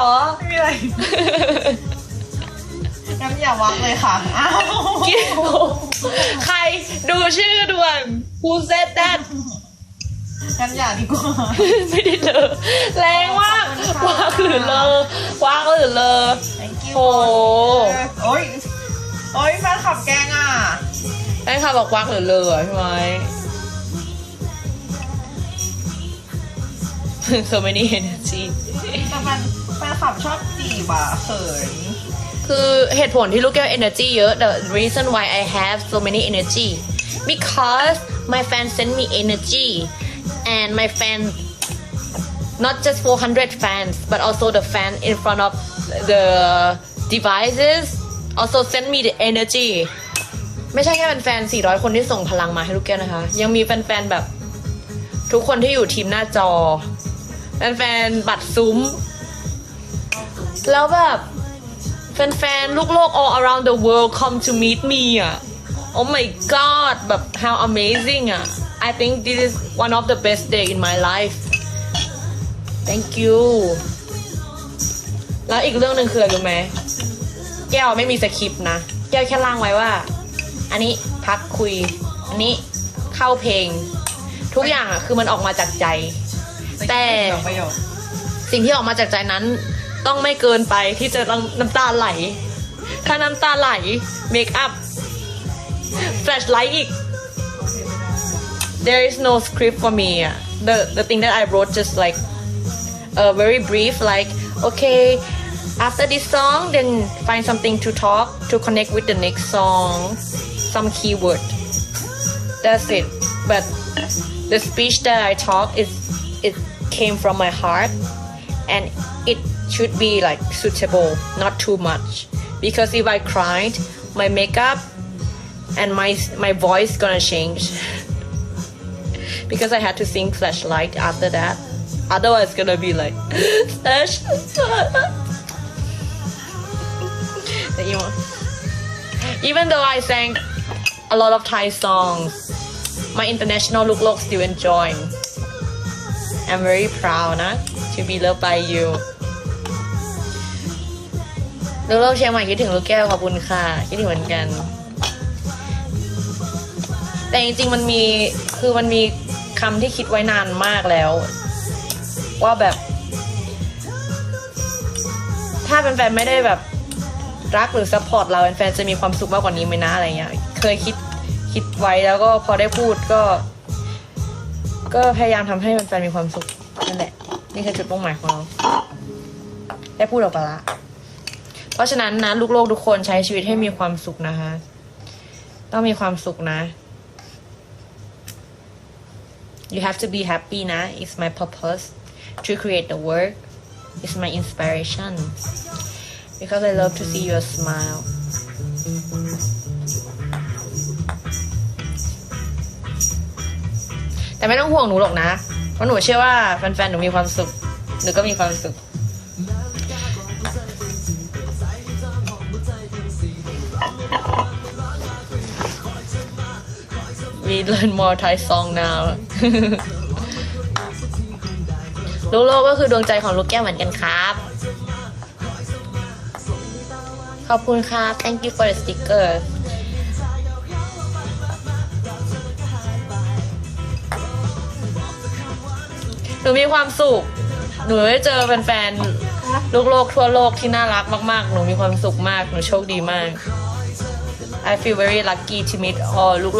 อ๋อไม่มีอะไรงั้นอย่าวักเลยค่ะ อ้าวใครดูชื่อด่วน Who said that งั้นอย่าดีกว่าไม่ได้เลอแรงมากขอบคุณค่ะวางหรือเลอวางหรือเลอ Thank you โอ้โอ้ยโอ้ยแฟนขับแกงอะแม่ค่ะบอกวางหรือเลอใช่ไหม so many energy แต่แฟน แฟนขับชอบจีบอะเขิน คือเหตุผลที่ลูกแก้ว energy เยอะ the reason why I have so many energy because my fans send me energy and my fan not just 400 fans but also the fan in front of the devices also send me the energy ไม่ใช่แค่เป็นแฟน400 คนที่ส่งพลังมาให้ลูกแก้วนะคะ ยังมีแฟนๆแบบทุกคนที่อยู่ทีมหน้าจอ แฟนๆบัตรซุ้ม แล้วแบบแฟนๆ ลูกโลก all around the world come to meet me อะ oh my god แบบ how amazing อะ I think this is one of the best day in my life thank you แล้วอีกเรื่องหนึ่งคืออะไรรู้ไหม แก้วไม่มีสคริปต์นะ แก้วแค่ล่างไว้ว่า อันนี้พักคุย อันนี้เข้าเพลง ทุกอย่างอะคือมันออกมาจากใจ แต่สิ่งที่ออกมาจากใจนั้น ต้องไม่เกินไปที่จะต้องน้ำตาไหล ถ้าน้ำตาไหลเมคอัพแฟลชไลท์อีก there is no script for me the the thing that I wrote just like uh, very brief like okay after this song then find something to talk to connect with the next song some keyword that's it but the speech that I talk is it came from my heart and it should be like suitable not too much. Because if I cried my makeup and my my voice gonna change. Because I had to sing flashlight after that. Otherwise gonna be like flash That you want- even though I sang a lot of Thai songs my international look look still enjoying. I'm very proud นะ to be loved by you ลูกโลกเชียงใหม่คิดถึงลูกแก้วขอบคุณค่ะ คิดถึงเหมือนกัน แต่จริงๆมันมีคือมันมีคำที่คิดไว้นานมากแล้ว ว่าแบบ ถ้าแฟนๆไม่ได้แบบรักหรือซัพพอร์ตเราแฟนๆจะมีความสุขมากกว่านี้ไหมนะอะไรเงี้ยเคยคิดคิดไว้แล้วก็พอได้พูดก็ ก็พยายามทำให้แฟนมีความสุขนั่นแหละนี่คือจุดมุ่งหมายของเราได้พูดออกไปละ ราะฉะนั้นนะลูกโลกทุกคนใช้ชีวิตให้มีความสุขนะคะต้องมีความสุขนะ you have to be happy นะ it's my purpose to create the work it's my inspiration because I love to see your smile แต่ไม่ต้องห่วงหนูหรอกนะ เพราะหนูเชื่อว่าแฟนๆ หนูมีความสุข หนูก็มีความสุข We learn more Thai song now ลูกโลกก็คือดวงใจของลูกแก้วเหมือนกันครับ ขอบคุณครับ thank you for the sticker หนูมีความสุข หนูได้เจอแฟนๆลูกโลกทั่วโลกที่น่ารักมากๆ หนูมีความสุขมาก หนูโชคดีมาก I feel very lucky to meet all ลูกโลก